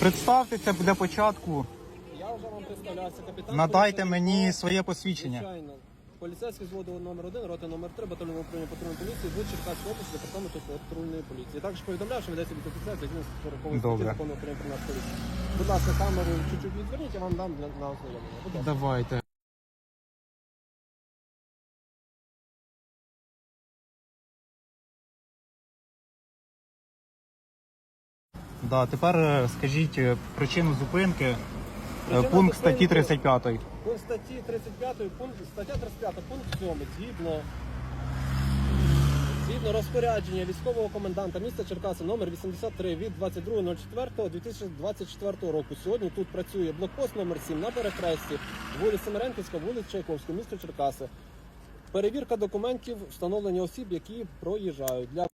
Представтеся для початку. Я вже вам представлявся, капітан. Надайте мені своє посвідчення. Звичайно. Поліцейський зводу номер 1 роти номер 3 батальйону управління патрульної поліції в Черкаській області департаменту патрульної поліції. Також повідомляю, що ведеться від офіцера, яким Добре. закону України про поліцію. Будь ласка, камеру чуть-чуть відверніть, я вам дам для, на ознайомлення. Будь ласка. Давайте. Да, тепер е, скажіть е, причину зупинки. Е, Причина Пункт статті 35. Пункт статті 35, пункт, стаття 35, пункт 7, згідно, згідно розпорядження військового коменданта міста Черкаси номер 83 від 22.04.2024 року. Сьогодні тут працює блокпост номер 7 на перехресті вулиці Семеренківська, вулиць Чайковська, місто Черкаси. Перевірка документів, встановлення осіб, які проїжджають. Для